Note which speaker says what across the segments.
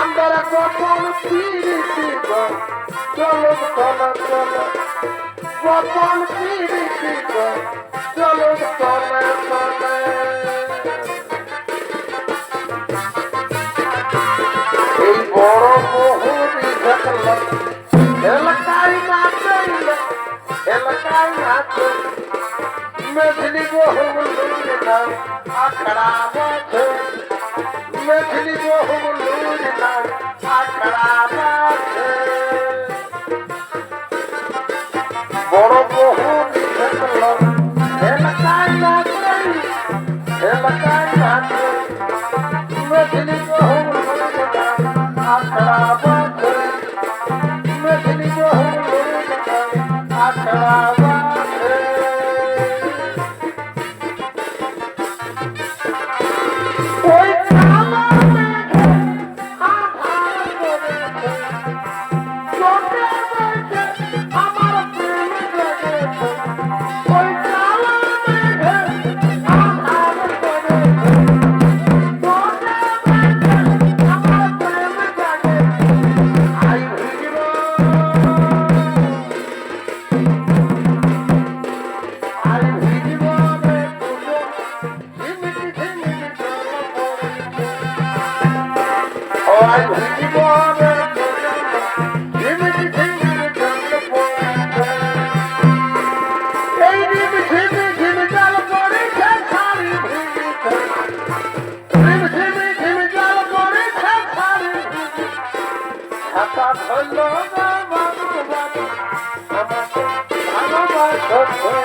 Speaker 1: আমরা কখন ফিরিছি চলো চলো চলো। কখন ফিরিছি চলো চলো চলো। এই বড় মোহরি দেখলাম এলাকায় না চলল এলাকায় না। চলল মেঘলি বহু না। Ta-da! Yeah.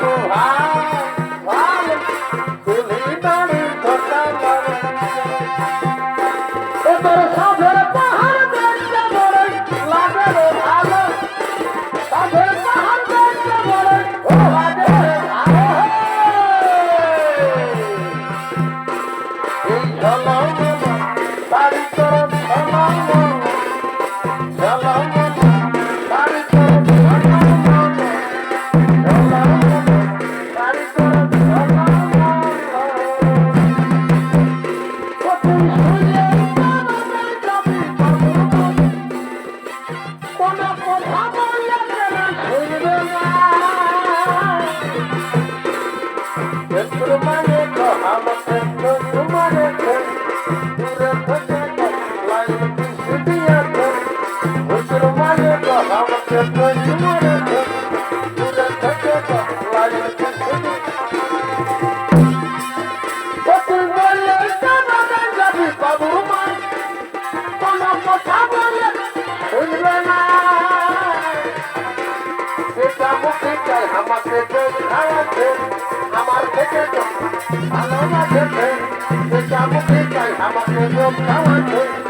Speaker 1: 와. Just for a ভালোবাসে আমাকে চাই আমাকে বোঝাওয়াতে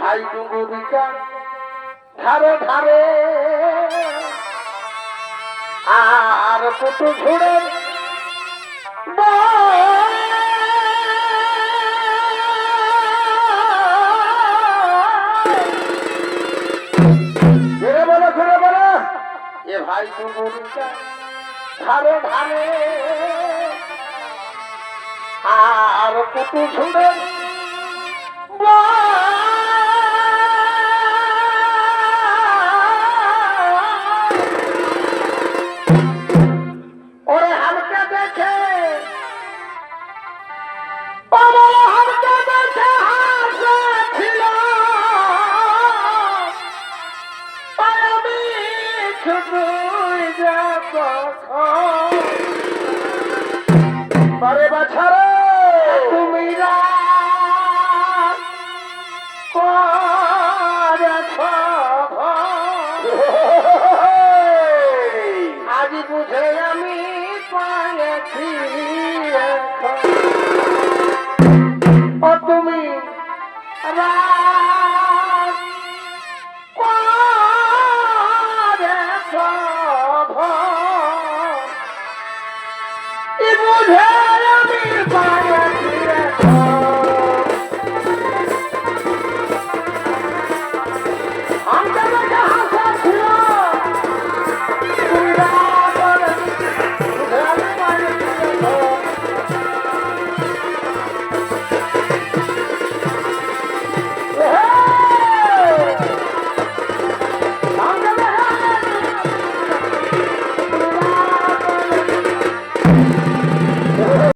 Speaker 1: ভাই ডুবুবিকা ধারে ধারে। আর পুটু ঘুরে ভাই ধারে ধারে। আর কত ঝুড়ে শুধুই যাব পারে বাছার তুমি আজ বুঝে আমি পায়েছি ও তুমি down here!